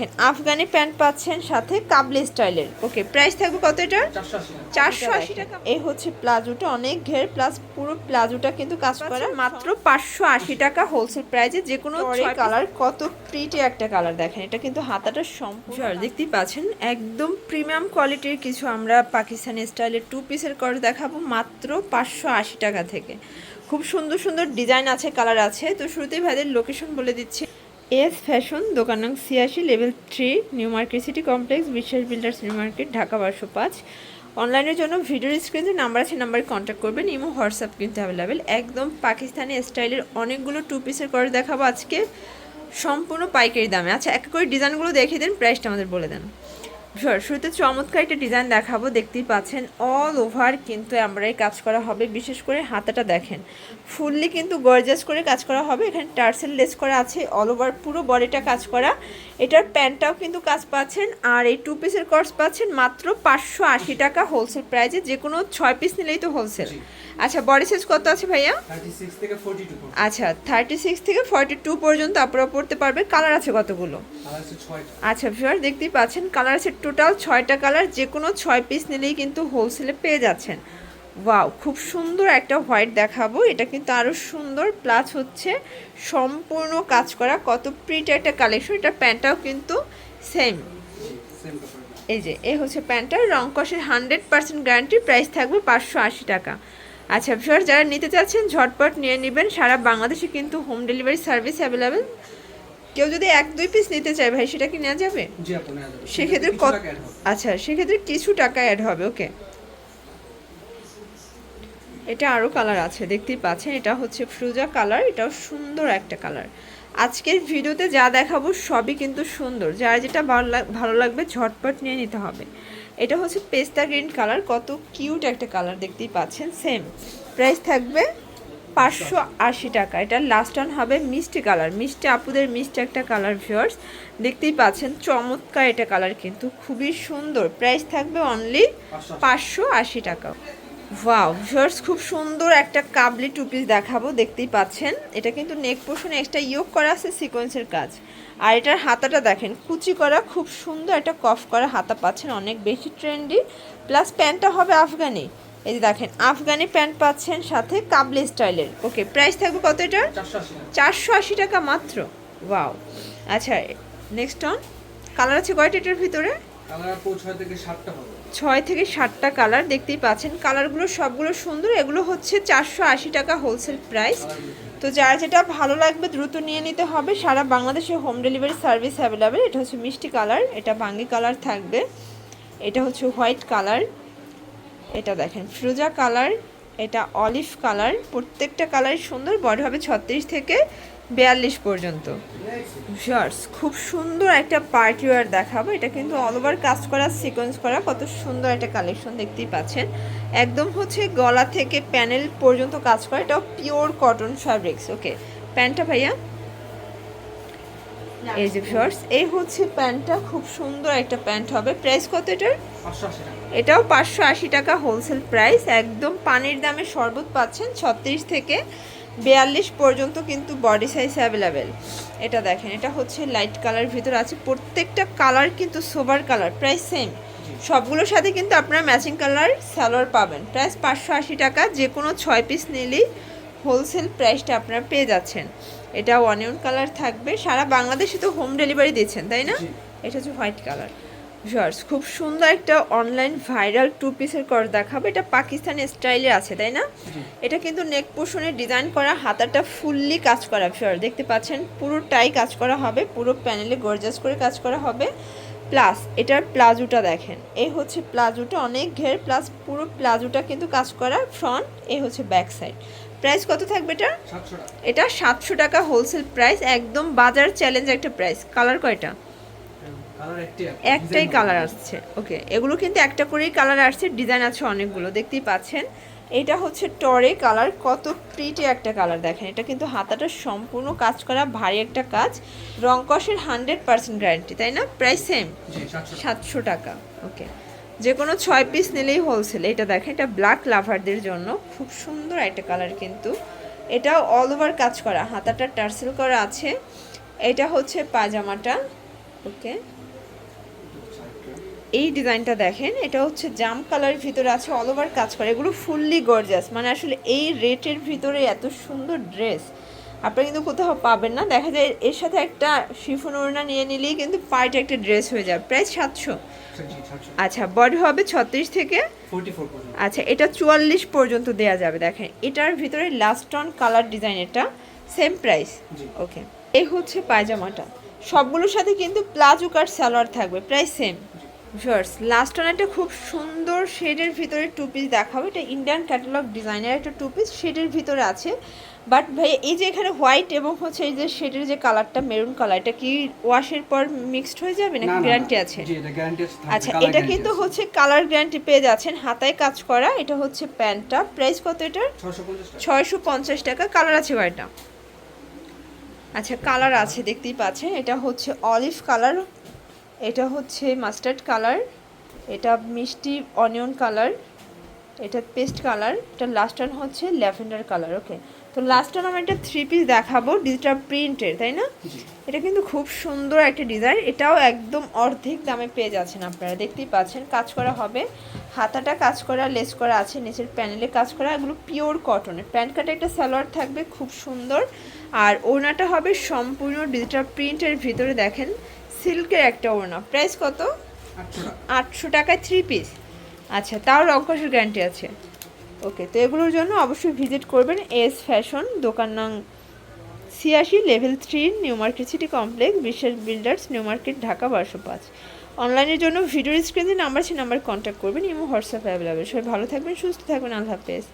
দেখেন আফগানি প্যান্ট পাচ্ছেন সাথে কাবলি স্টাইলের। ওকে প্রাইস থাকবে কত এটার চারশো আশি টাকা। এই হচ্ছে প্লাজোটা অনেক ঘের প্লাস পুরো প্লাজোটা কিন্তু কাজ করা। মাত্র পাঁচশো আশি টাকা হোলসেল প্রাইসে যে কোনো কালার কত প্রিটি একটা কালার দেখেন। এটা কিন্তু হাতাটা সম্পূর্ণ দেখতেই পাচ্ছেন একদম প্রিমিয়াম কোয়ালিটির কিছু আমরা পাকিস্তানি স্টাইলের টু পিসের করে দেখাবো মাত্র পাঁচশো আশি টাকা থেকে। খুব সুন্দর সুন্দর ডিজাইন আছে কালার আছে। তো শুরুতেই ভাইদের লোকেশন বলে দিচ্ছি। এস ফ্যাশন, দোকান নং ছিয়াশি, level three, new market city complex, Biswas builders new market, Dhaka বারশো পাঁচ। অনলাইনের জন্য ভিডিও স্ক্রিনে নাম্বার আছে নাম্বারে কন্ট্যাক্ট করবেন। ইমো, হোয়াটসঅ্যাপ কিন্তু অ্যাভেলেবেল একদম পাকিস্তানি স্টাইলের অনেকগুলো টু পিসের করে দেখাবো আজকে। সম্পূর্ণ পাইকারি দামে। আচ্ছা এক করে ডিজাইনগুলো দেখিয়ে দেন প্রাইসটা আমাদের বলে দেন। শুরুতে চমৎকার একটা ডিজাইন দেখাবো, দেখতেই পাচ্ছেন অল ওভার কিন্তু আমরাই কাজ করা হবে, বিশেষ করে হাতাটা দেখেন। ফুললি কিন্তু গর্জাস করে কাজ করা হবে, এখানে টার্সেল লেস করা আছে অল ওভার পুরো বডিটা কাজ করা। এটার প্যান্টটাও কিন্তু কাজ পাচ্ছেন আর এই টু পিসের কর্স পাচ্ছেন মাত্র পাঁচশো আশি টাকা হোলসেল প্রাইজে যে কোনো ছয় পিস নিলেই তো হোলসেল আচ্ছা বডি সাইজ কত আছে ভাইয়া? আচ্ছা থার্টি সিক্স থেকে ফর্টি টু পর্যন্ত আপনারা পড়তে পারবে। কালার আছে কতগুলো? আচ্ছা ভিউয়ার দেখতেই পাচ্ছেন কালার আছে টোটাল ছয়টা কালার যে কোনো ছয় পিস নিলেই কিন্তু হোলসেলে পেয়ে যাচ্ছেন। ওয়াও খুব সুন্দর একটা হোয়াইট দেখাবো। এটা কিন্তু আরও সুন্দর প্লাস হচ্ছে সম্পূর্ণ কাজ করা কত প্রিট একটা কালেকশন এটা প্যান্টটাও কিন্তু সেম এই যে এ হচ্ছে প্যান্টটার রং কষের হান্ড্রেড পার্সেন্ট গ্যারান্টি প্রাইস থাকবে পাঁচশো আশি টাকা। আচ্ছা ভিউয়ার যারা নিতে চাচ্ছেন ঝটপট নিয়ে নেবেন। সারা বাংলাদেশে কিন্তু হোম ডেলিভারি সার্ভিস অ্যাভেলেবেল কেউ যদি এক দুই পিস নিতে চায় ভাই সেটা কি নেওয়া যাবে? সেক্ষেত্রে কত। আচ্ছা সেক্ষেত্রে কিছু টাকা অ্যাড হবে ওকে এটা আরও কালার আছে, দেখতেই পাচ্ছেন, এটা হচ্ছে ফ্রুজা কালার এটাও সুন্দর একটা কালার আজকের ভিডিওতে যা দেখাবো সবই কিন্তু সুন্দর, যার যেটা ভালো লাগ- ভালো লাগবে ঝটপট নিয়ে নিতে হবে। এটা হচ্ছে পেস্তা গ্রিন কালার কত কিউট একটা কালার দেখতেই পাচ্ছেন সেম প্রাইস থাকবে পাঁচশো আশি টাকা, এটা লাস্ট অন হবে মিষ্টি কালার মিষ্টি আপুদের মিষ্টি একটা কালার ভিউয়ার্স দেখতেই পাচ্ছেন, চমৎকার এটা কালার কিন্তু, খুবই সুন্দর। প্রাইস থাকবে অনলি পাঁচশো আশি টাকা। ওয়াও ভিউয়ার্স খুব সুন্দর একটা কাবলি টু পিস দেখাবো, দেখতেই পাচ্ছেন। এটা কিন্তু নেক পোর্শনে একটা ইয়োগ করা আছে সিকোয়েন্সের কাজ। আর এটার হাতাটা দেখেন, কুচি করা, খুব সুন্দর একটা কফ করা হাতা পাচ্ছেন, অনেক বেশি ট্রেন্ডি প্লাস প্যান্টটা হবে আফগানি। এই যে দেখেন, আফগানি প্যান্ট পাচ্ছেন সাথে কাবলি স্টাইলের ওকে প্রাইস থাকবে কত এটার? চারশো আশি টাকা মাত্র। ওয়াও আচ্ছা নেক্সট অন কালার আছে কয়টা এটার ভিতরে? ছয় থেকে সাতটা কালার, দেখতেই পাচ্ছেন। কালারগুলো সবগুলো সুন্দর। এগুলো হচ্ছে চারশো আশি টাকা হোলসেল প্রাইস তো যার যেটা ভালো লাগবে দ্রুত নিয়ে নিতে হবে। সারা বাংলাদেশে হোম ডেলিভারি সার্ভিস অ্যাভেলেবেল এটা হচ্ছে মিষ্টি কালার। এটা বাঙ্গি কালার থাকবে। এটা হচ্ছে হোয়াইট কালার। এটা দেখেন, ফিরোজা কালার। এটা অলিভ কালার। প্রত্যেকটা কালার সুন্দর। বড় হবে ছত্রিশ থেকে বিয়াল্লিশ পর্যন্ত। শার্টস খুব সুন্দর একটা পার্টি ওয়ার দেখাবো। এটা কিন্তু অল ওভার কাজ করা সিকোয়েন্স করা কত সুন্দর একটা কালেকশন দেখতেই পাচ্ছেন। একদম হচ্ছে গলা থেকে প্যানেল পর্যন্ত কাজ করা। এটাও পিওর কটন ফ্যাব্রিক্স ওকে প্যান্টটা ভাইয়া? এই যে শর্টস এই হচ্ছে প্যান্টটা খুব সুন্দর একটা প্যান্ট হবে। প্রাইস কত এটার? এটাও পাঁচশো আশি টাকা হোলসেল প্রাইস একদম পানির দামে শরবত পাচ্ছেন ছত্রিশ থেকে বিয়াল্লিশ পর্যন্ত কিন্তু বডি সাইজ অ্যাভেলেবেল এটা দেখেন এটা হচ্ছে লাইট কালার ভিতর আছে। প্রত্যেকটা কালার কিন্তু সোবার কালার প্রাইস সেম সবগুলোর সাথে কিন্তু আপনারা ম্যাচিং কালার সালোয়ার পাবেন। প্রাইস পাঁচশো আশি টাকা যে কোনো ছয় পিস নিলেই হোলসেল প্রাইসটা আপনারা পেয়ে যাচ্ছেন। এটা অনিয়ন কালার থাকবে। সারা বাংলাদেশে তো হোম ডেলিভারি দিচ্ছেন তাই না? এটা হচ্ছে হোয়াইট কালার জর্জ খুব সুন্দর একটা অনলাইন ভাইরাল টু পিসের কর দেখাবো। এটা পাকিস্তানি স্টাইলে আছে তাই না? এটা কিন্তু নেক পোর্শনে ডিজাইন করা হাতাটা ফুললি কাজ করা ফিওর দেখতে পাচ্ছেন পুরোটাই কাজ করা হবে পুরো প্যানেলে গর্জাস করে কাজ করা হবে। প্লাস এটার প্লাজোটা দেখেন এই হচ্ছে প্লাজোটা অনেক ঘের প্লাস পুরো প্লাজোটা কিন্তু কাজ করা ফ্রন্ট এই হচ্ছে ব্যাক সাইড প্রাইস কত থাকবে এটা? এটা সাতশো টাকা হোলসেল প্রাইস একদম বাজার চ্যালেঞ্জ একটা প্রাইস কালার কয়টা। একটাই কালার আসছে। ওকে এগুলো কিন্তু একটা করেই কালার আসছে ডিজাইন আছে অনেকগুলো দেখতেই পাচ্ছেন। এটা হচ্ছে টরে কালার কত প্রিটি একটা কালার দেখেন। এটা কিন্তু হাতাটা সম্পূর্ণ কাজ করা ভারী একটা কাজ। রং কষের হান্ড্রেড পার্সেন্ট গ্যারান্টি তাই না? প্রাইস সেম সাতশো টাকা। ওকে যে কোনো ছয় পিস নিলেই হোলসেল এটা দেখেন এটা ব্ল্যাক লাভারদের জন্য খুব সুন্দর একটা কালার কিন্তু। এটাও অল ওভার কাজ করা হাতাটা টার্সেল করা আছে। এটা হচ্ছে পাজামাটা ওকে এটা। এই ডিজাইনটা দেখেন এটা হচ্ছে জাম কালারের ভিতরে আছে অল ওভার কাজ করে। এগুলো ফুললি গর্জাস মানে আসলে এই রেটের ভিতরে এত সুন্দর ড্রেস আপনারা কিন্তু কোথাও পাবেন না। দেখা যায় এর সাথে একটা শিফন ওড়না নিয়ে নিলেই কিন্তু পার্টি একটা ড্রেস হয়ে যাবে। প্রায় সাতশো। আচ্ছা, আচ্ছা বডি হবে ছত্রিশ থেকে আচ্ছা এটা চুয়াল্লিশ পর্যন্ত দেয়া যাবে দেখেন। এটার ভিতরে লাস্ট অন কালার ডিজাইন এটা সেম প্রাইস ওকে এই হচ্ছে পায়জামাটা। সবগুলোর সাথে কিন্তু প্লাজো কাট সালোয়ার থাকবে প্রায় সেম ভিউয়ার্স লাস্ট অন একটা খুব সুন্দর শেডের ভিতরে টু পিস দেখাবো। এটা ইন্ডিয়ান ক্যাটালগ ডিজাইনের একটা টু পিস শেডের ভিতরে আছে। বাট ভাই এই যে এখানে হোয়াইট এবং হচ্ছে এই যে শেডের যে কালারটা মেরুন কালার এটা কি ওয়াশের পর মিক্সড হয়ে যাবে না, নাকি। গ্যারান্টি আছে? আচ্ছা এটা কিন্তু হচ্ছে কালার গ্যারান্টি পেয়ে যাচ্ছেন হাতায় কাজ করা। এটা হচ্ছে প্যান্টটা। প্রাইস কত এটার? ছয়শো পঞ্চাশ টাকা। কালার আছে কয়টা আচ্ছা কালার আছে দেখতেই পাচ্ছেন। এটা হচ্ছে অলিভ কালার এটা হচ্ছে মাস্টার্ড কালার এটা মিষ্টি অনিয়ন কালার এটা পেস্ট কালার এটা লাস্ট ওয়ান হচ্ছে ল্যাভেন্ডার কালার ওকে তো লাস্ট ওয়ান আমি একটা থ্রি পিস দেখাবো ডিজিটাল প্রিন্টের তাই না? এটা কিন্তু খুব সুন্দর একটা ডিজাইন এটাও একদম অর্ধেক দামে পেয়ে যাচ্ছেন আপনারা দেখতেই পাচ্ছেন কাজ করা হবে। হাতাটা কাজ করা লেস করা আছে নিচের প্যানেলে কাজ করা এগুলো পিওর কটনের প্যান্ট কাটে একটা সালোয়ার থাকবে খুব সুন্দর। আর ওনাটা হবে সম্পূর্ণ ডিজিটাল প্রিন্টের ভিতরে দেখেন। সিল্কের একটা ওড়না। প্রাইস কত? আটশো টাকায় থ্রি পিস আচ্ছা তাও রংকসের গ্যারান্টি আছে। ওকে তো এগুলোর জন্য অবশ্যই ভিজিট করবেন এস ফ্যাশন দোকান নং ছিয়াশি level three new market city complex Biswas builders new market Dhaka বারোশো পাঁচ। অনলাইনের জন্য ভিডিওর স্ক্রিনে নাম্বার আছে নাম্বার কন্ট্যাক্ট করবেন ইমো হোয়াটসঅ্যাপ অ্যাভেলেবেল সবাই ভালো থাকবেন সুস্থ থাকবেন আল্লাহ হাফেজ।